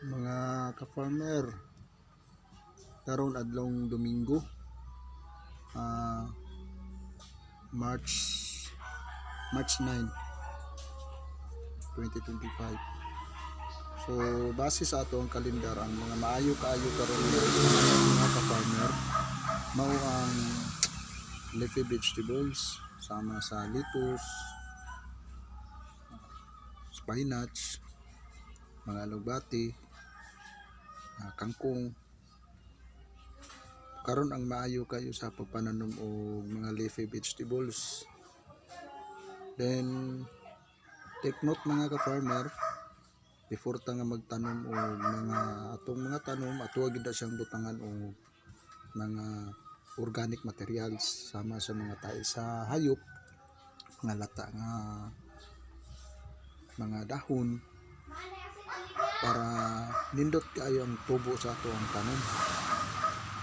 mga ka-farmer karon adlong Domingo ah March March 9 2025 so base sa ato ang kalendar ang mga maayo kaayo karon mga ka-farmer mao ang leafy vegetables sama sa lettuce spinach mga alugbati ah, kangkong. Karon ang maayo kayo sa pagpananom og mga leafy vegetables. Then take note mga ka-farmer before ta nga magtanom og mga atong mga tanom ato gid siyang butangan og mga organic materials sama sa mga tae sa hayop mga lata nga mga dahon nindot kayo ang tubo sa ato ang tanom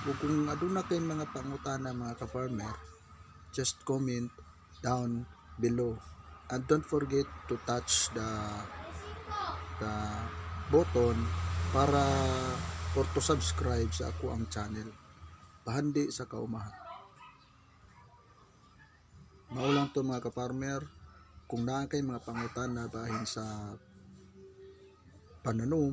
o kung aduna kay mga pangutana mga ka-farmer just comment down below. And don't forget to touch the the button para or to subscribe sa ako ang channel. Pahandi sa kaumahan. Mao lang to mga ka-farmer. Kung naa kay mga pangutana bahin sa pananom